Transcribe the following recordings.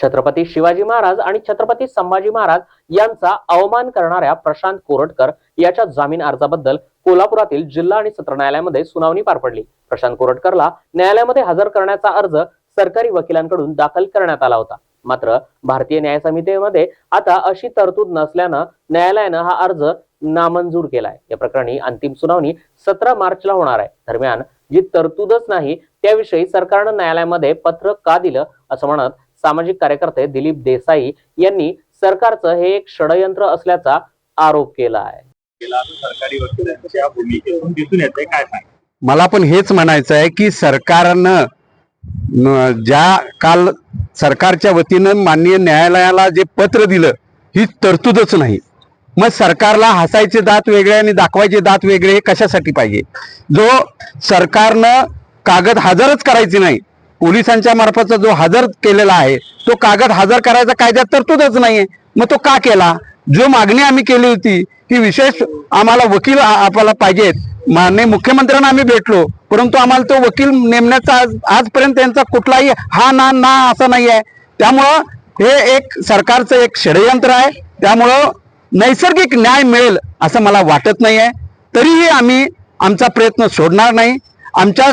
छत्रपती शिवाजी महाराज आणि छत्रपती संभाजी महाराज यांचा अवमान करणाऱ्या प्रशांत कोरटकर याच्या जामीन अर्जाबद्दल कोल्हापुरातील जिल्हा आणि सत्र न्यायालयामध्ये सुनावणी पार पडली. प्रशांत कोरटकरला न्यायालयामध्ये हजर करण्याचा अर्ज सरकारी वकिलांकडून दाखल करण्यात आला होता. मात्र भारतीय न्याय समितीमध्ये आता अशी तरतूद नसल्यानं न्यायालयानं हा अर्ज नामंजूर केलाय. या प्रकरणी अंतिम सुनावणी सतरा मार्चला होणार आहे. दरम्यान जी तरतूदच नाही त्याविषयी सरकारनं न्यायालयामध्ये पत्र का दिलं असं म्हणत सामाजिक कार्यकर्ते दिलीप देसाई यांनी सरकारचं हे एक षडयंत्र असल्याचा आरोप केला आहे. केला असं सरकारी वकिलांच्या भूमिकेतून दिसून येते काय सांग मला पण हेच म्हणायचं आहे की सरकारनं ज्या काल सरकारच्या वतीनं माननीय न्यायालयाला जे पत्र दिलं ही तरतूदच नाही. मग सरकारला हसायचे दात वेगळे आणि दाखवायचे दात वेगळे हे कशासाठी पाहिजे? जो सरकारनं कागद हजरच करायचे नाही पोलिसांच्या मार्फतचा जो हजर केलेला आहे तो कागद हजर करायचा कायद्यात तरतूदच नाहीये. मग तो का केला? जो मागणी आम्ही केली होती की विशेष आम्हाला वकील आपल्याला पाहिजेत. माननीय मुख्यमंत्र्यांना आम्ही भेटलो परंतु आम्हाला तो वकील नेमण्याचा आज आजपर्यंत त्यांचा कुठलाही हा ना ना असा नाही आहे त्यामुळं हे एक सरकारचं एक षडयंत्र आहे. त्यामुळं नैसर्गिक न्याय मिळेल असं मला वाटत नाही आहे तरीही आम्ही आमचा प्रयत्न सोडणार नाही. आमच्या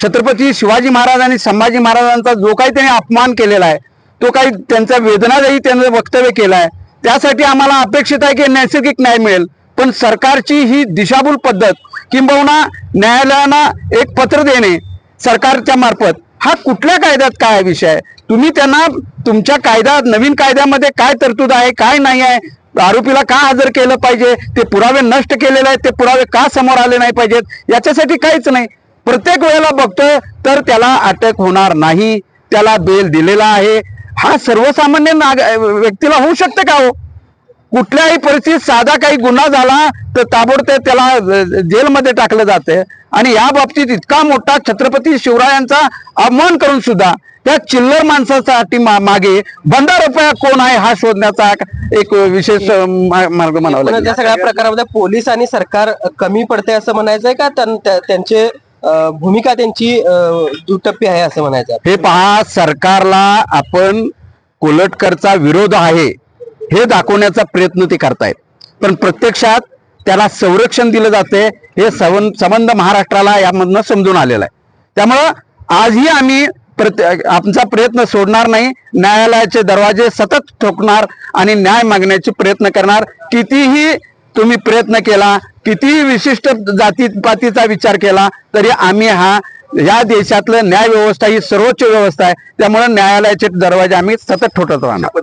छत्रपती शिवाजी महाराज आणि संभाजी महाराजांचा जो काही त्यांनी अपमान केलेला आहे तो काही त्यांचा वेदनादायी त्यांचं वक्तव्य केलं आहे त्यासाठी आम्हाला अपेक्षित आहे की नैसर्गिक न्याय मिळेल. पण सरकारची ही दिशाभूल पद्धत किंबहुना न्यायालयानं एक पत्र देणे सरकारच्या मार्फत हा कुठल्या कायद्यात काय विषय आहे? तुम्ही त्यांना तुमच्या कायद्यात नवीन कायद्यामध्ये काय तरतूद आहे काय नाही आहे आरोपीला का हजर केलं पाहिजे ते पुरावे नष्ट केलेले आहेत ते पुरावे का समोर आले नाही पाहिजेत याच्यासाठी काहीच नाही. प्रत्येक वेळेला बघतोय तर त्याला अटक होणार नाही. त्याला बेल दिलेला आहे. हा सर्वसामान्य नाग व्यक्तीला होऊ शकते का हो? कुठल्याही परिस्थितीत साधा काही गुन्हा झाला तर ताबडतोब त्याला जेलमध्ये टाकलं जाते. आणि या बाबतीत इतका मोठा छत्रपती शिवरायांचा अपमान करून सुद्धा त्या चिल्लर माणसासाठी मा- मागे बंदा रुपया कोण आहे हा शोधण्याचा एक विशेष मार्ग म्हणावा लागेल. त्या सगळ्या प्रकारामध्ये पोलीस आणि सरकार कमी पडते असं म्हणायचंय का? त्यां- त्यांचे भूमिका त्यांची दुटप्पी आहे असं म्हणायचं हे पहा सरकारला आपण कोलटकरचा विरोध आहे हे दाखवण्याचा प्रयत्न ते करतायत. पण प्रत्यक्षात त्याला संरक्षण दिलं जाते हे सवन संबंध महाराष्ट्राला यामधनं समजून आलेलं आहे. त्यामुळं आजही आम्ही प्रत्य आमचा प्रयत्न सोडणार नाही न्यायालयाचे दरवाजे सतत ठोकणार आणि न्याय मागण्याचे प्रयत्न करणार. कितीही तुम्ही प्रयत्न केला कितीही विशिष्ट जातीपातीचा विचार केला तरी आम्ही हा या देशातलं न्याय व्यवस्था ही सर्वोच्च व्यवस्था आहे. त्यामुळे न्यायालयाचे दरवाजे आम्ही सतत ठोठत राहणार.